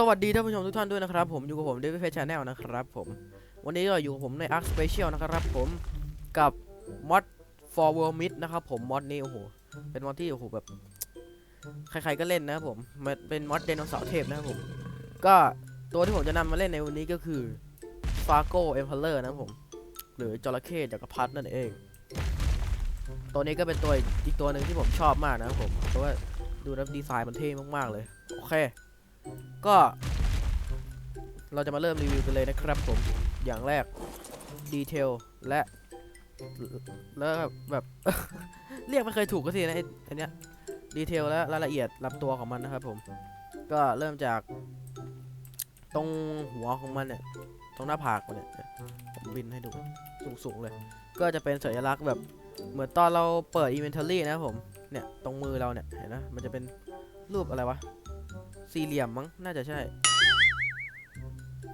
สวัสดีท่านผู้ชมทุกท่านด้วยนะครับ ผมอยู่กับผมเดวิดเฟชแนลนะครับผมวันนี้ก็อยู่กับผมใน Arc Special นะครับผมกับมอด for world mid นะครับผมมอดนี้โอ้โหเป็นมอดที่โอ้โหแบบใครๆก็เล่นนะครับผมมันเป็นมอดไดโนเสาร์เทพนะครับผม ก็ตัวที่ผมจะนำมาเล่นในวันนี้ก็คือ Fargo Emperor นะครับผม หรือจระเข้จักรพรรดินั่นเอง ตัวนี้ก็เป็นตัวอีกตัวหนึ่งที่ผมชอบมากนะครับผมเพราะว่าดูแล้วดีไซน์มันเท่มากๆเลยโอเค ก็ เราจะมาเริ่มรีวิวกันเลยนะครับผม อย่างแรกดีเทลและแล้วแบบ เรียกไม่เคยถูกก็ทีนะไอ้อันเนี้ยดีเทลและรายละเอียดลำตัวของมันนะครับผม ก็เริ่มจาก ตรงหัวของมันเนี่ย ตรงหน้าผากมันเนี่ยผมบินให้ดูสูงๆเลย ก็จะเป็นสัญลักษณ์แบบเหมือนตอนเราเปิด inventory นะครับผมเนี่ยตรงมือเราเนี่ยเห็นนะมันจะเป็นรูปอะไรวะ สี่เหลี่ยมมั้งน่าจะใช่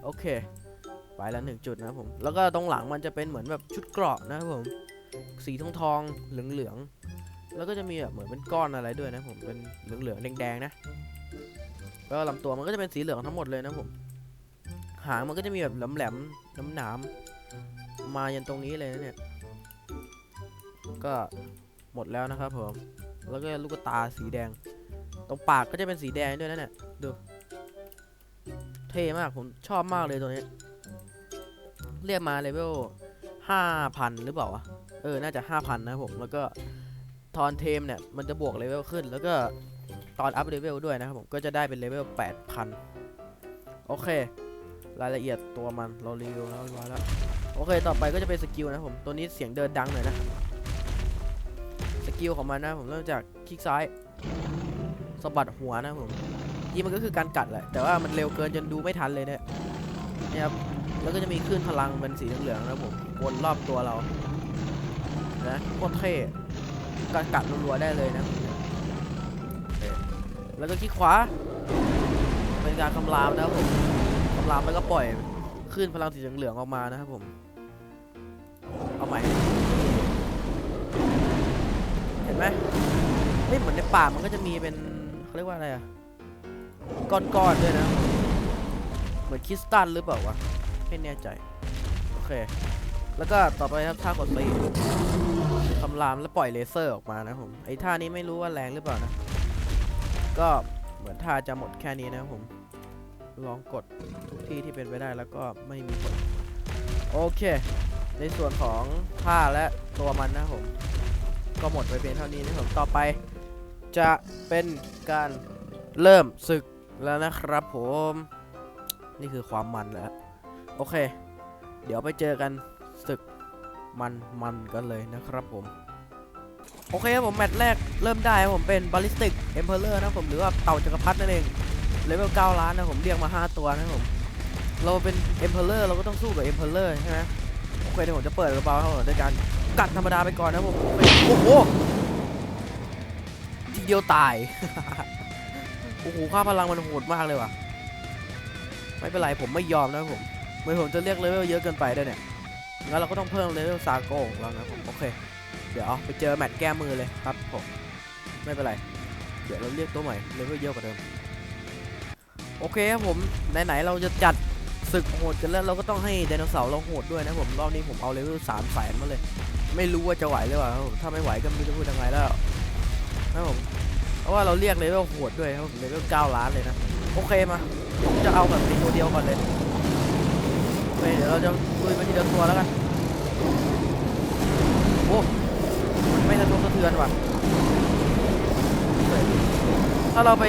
โอเค ไปแล้วหนึ่งจุดนะผม แล้วก็ตรงหลังมันจะเป็นเหมือนแบบชุดเกราะนะครับผม สีทองทองเหลืองเหลืองแล้วก็จะมีแบบเหมือนเป็นก้อนอะไรด้วยนะผมเป็นเหลืองเหลืองๆแดงนะแล้วลำตัวมันก็จะเป็นสีเหลืองทั้งหมดเลยนะผมหางมันก็จะมีแบบแหลมๆน้ำหนามมายันตรงนี้เลยนะเนี่ย ก็หมดแล้วนะครับผม แล้วก็ลูกตาสีแดง รงปากก็จะเป็นสีแดงด้วยนะเนี่ยดู เท่มากผมชอบมากเลยตัวนี้ เรียกมาเลเวลห้าพันหรือเปล่าวะ เออ น่าจะห้าพันนะผม แล้วก็ทอนเทมเนี่ย มันจะบวกเลเวลขึ้น แล้วก็ตอนอัพเลเวลด้วยนะครับผมก็จะได้เป็นเลเวลแปดพันโอเค รายละเอียดตัวมันเรารีวิวแล้วเรียบร้อยแล้ว โอเค ต่อไปก็จะเป็นสกิลนะผม ตัวนี้เสียงเดินดังหน่อยนะ สกิลของมันนะผมเริ่มจากคลิกซ้าย สะบัดหัวนะผมยี่มันก็คือการกัดแหละแต่ว่ามันเร็วเกินจนดูไม่ทันเลยเนี่ยนี่ยครับแล้วก็จะมีคลื่นพลังเป็นสีเหลืองๆนะผมวนรอบตัวเรานะโคตรเท่การกัดรัวๆได้เลยนะแล้วก็คลิกขวา เป็นการคำรามนะครับผมคำรามแล้วก็ปล่อยคลื่นพลังสีเหลืองๆออกมานะครับผมเอาใหม่เห็นไหมเฮ้ยเหมือนในป่ามันก็จะมีเป็น เขาเรียกว่าอะไรอะก้อนๆด้วยนะ เหมือนคริสตัลหรือเปล่าวะไม่แน่ใจ โอเค แล้วก็ต่อไปครับท่ากดตีคำรามแล้วปล่อยเลเซอร์ออกมานะผม ไอ้ท่านี้ไม่รู้ว่าแรงหรือเปล่านะ ก็เหมือนท่าจะหมดแค่นี้นะผม ลองกดทุกที่ที่เป็นไปได้แล้วก็ไม่มีผลโอเค ในส่วนของท่าและตัวมันนะผม ก็หมดไปเพียงเท่านี้นะผม ต่อไป จะเป็นการเริ่มศึกแล้วนะครับผม นี่คือความมันแล้ว โอเค เดี๋ยวไปเจอกันศึกมันมันกันเลยนะครับผม โอเคผมแมตช์แรกเริ่มได้ผมเป็นบ a ลิสติกเอ็มเพลเลอร์นะผมหรือว่าเต่าจักรพรรดินั่นเองเลเวล9ล้านนะผมเรียกมา 5 ตัวนะผมเราเป็นเอ็มเพลเลอร์เราก็ต้องสู้กับเอ็มเพลเลอร์ใช่ไหมโอเคเดี๋ยวผมจะเปิดกระเป๋าครับผมด้วยการกัดธรรมดาไปก่อนนะผมโอ้โห ทีเดียวตาย โอ้โหค่าพลังมันโหดมากเลยว่ะ ไม่เป็นไรผมไม่ยอมนะผมไม่ผมจะเรียกเลเวลเยอะเกินไปด้วยเนี่ย งั้นเราก็ต้องเพิ่มเลเวลซาโก้ของเรานะผม โอเค เดี๋ยวไปเจอแมตช์แก้มือเลยครับผม ไม่เป็นไร เดี๋ยวเราเรียกตัวใหม่เลเวลเยอะกว่าเดิม โอเคครับผม ไหนๆเราจะจัดศึกโหดกันแล้วเราก็ต้องให้ไดโนเสาร์เราโหดด้วยนะผม รอบนี้ผมเอาเลเวลสามแสนมาเลย ไม่รู้ว่าจะไหวหรือเปล่าถ้าไม่ไหวก็ไม่รู้จะพูดยังไงแล้วะว่าเราเรียกเลเวลโหดด้วยครับผมเลเวล9ล้านเลยนะ โอเคมา ผมจะเอาแบบในตัวเดียวก่อนเลยโอเคเดี๋ยวเราจะลุยไปทีละตัวแล้วกัน โอ้ไม่สะทกสะเทือนว่ะ ถ้าเราไป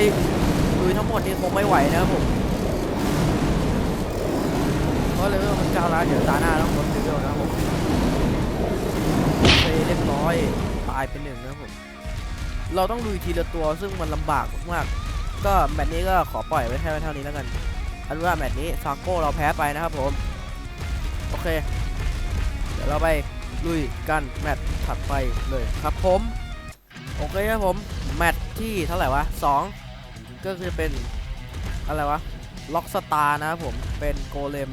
ลุยทั้งหมดนี่คงไม่ไหวนะครับผม เพราะเลเวลมัน9ล้านเดี๋ยวตาหน้าต้องลดเลเวลนะครับผมโอเคเรียบร้อยตายเป็นหนึ่งนะครับผม เราต้องลุยทีละตัวซึ่งมันลำบากมากๆก็แมตช์นี้ก็ขอปล่อยไว้แค่เท่านี้แล้วกันอันว่าแมตช์นี้ซาโก้เราแพ้ไปนะครับผมโอเค เดี๋ยวเราไปลุยกันแมตช์ถัดไปเลยครับผมโอเคครับผมแมตช์ที่เท่าไหร่วะสองก็คือเป็นอะไรวะล็อกสตาร์นะครับผมเป็นโกเลม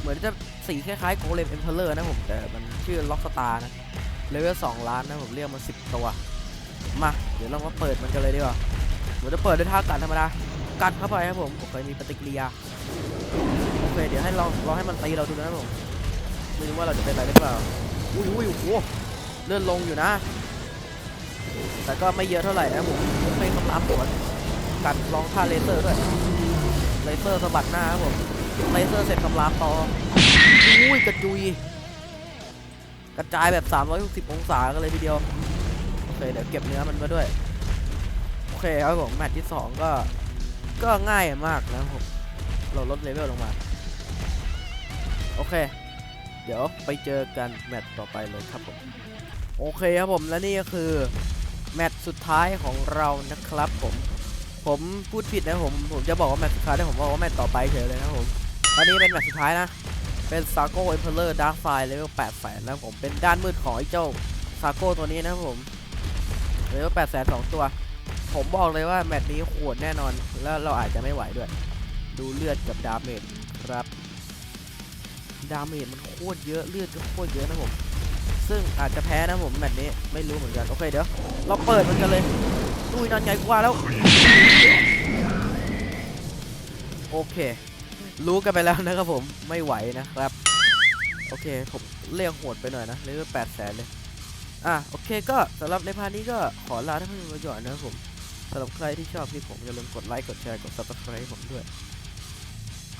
เหมือนจะสีคล้ายๆโกเลมเอ็มเพลเลอร์นะผมแต่มันชื่อล็อกสตาร์นะเลเวล2ล้านนะผมเรียกมา10ตัว มาเดี๋ยวเรามาเปิดมันกันเลยดีกว่าผมจะเปิดด้วยท่ากัดธรรมดากัดเข้าไปครับผมผมเคยมีปฏิกิริยาโอเคเดี๋ยวให้เราเราให้มันตีเราดูนะครับผมไม่รู้ว่าเราจะเป็นอะไรหรือเปล่าอุ้ยอุ้ยโอ้โหเลื่อนลงอยู่นะ แต่ก็ไม่เยอะเท่าไหร่นะผมไม่คำรามสวนกัดลองท่าเลเซอร์ด้วยเลเซอร์สะบัดหน้าครับผมเลเซอร์เสร็จคำรามต่ออุ้ยกระจุย กระจายแบบ 360 องศากันเลยทีเดียว เคเดี๋ยวเก็บเนื้อมันมาด้วย โอเคครับผมแมตช์ที่2ก็ ก็ง่ายมากนะผมเราลดเลเวลลงมา โอเค เดี๋ยวไปเจอกันแมตช์ต่อไปเลยครับผม โอเคครับผมและนี่ก็คือแมตช์สุดท้ายของเรานะครับผม ผมพูดผิดนะผม ผมจะบอกว่าแมตช์สุดท้ายแต่ผมบอกว่าแมตช์ต่อไปเฉยเลยนะผมอันนี้เป็นแมตช์สุดท้ายนะ เป็นซาโก้เอ็มเพลเลอร์ดาร์ f ไฟเลเวล8แสนนะผม เป็นด้านมืดของไอ้เจ้าซาโก้ตัวนี้นะผม เลเวล8แสนสองตัว ผมบอกเลยว่าแมตช์นี้โหดแน่นอน แล้วเราอาจจะไม่ไหวด้วย ดูเลือดกับดาเมจครับ ดาเมจมันโคตรเยอะ เลือดก็โคตรเยอะนะผม ซึ่งอาจจะแพ้นะผมแมตช์นี้ ไม่รู้เหมือนกัน โอเคเดี๋ยว เราเปิดมันกันเลยดุยนอนใหญ่กว่าแล้ว โอเค รู้กันไปแล้วนะครับผม ไม่ไหวนะครับ โอเค ผมเรียกโหดไปหน่อยนะเลเวลแปดแสนเลย อะโอเคก็สำหรับในพาร์ทนี้ก็ขอลาท่านผู้ชมไปก่อนนะครับผมสำหรับใครที่ชอบคลิปผมอย่าลืมกดไลค์กดแชร์กด subscribe ผมด้วย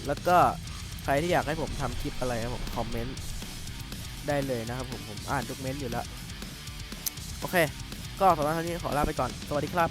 แล้วก็ใครที่อยากให้ผมทำคลิปอะไรครับผมคอมเมนต์ได้เลยนะครับผมผมอ่านทุกเมนต์อยู่แล้ว โอเค ก็สำหรับท่านนี้ขอลาไปก่อน สวัสดีครับ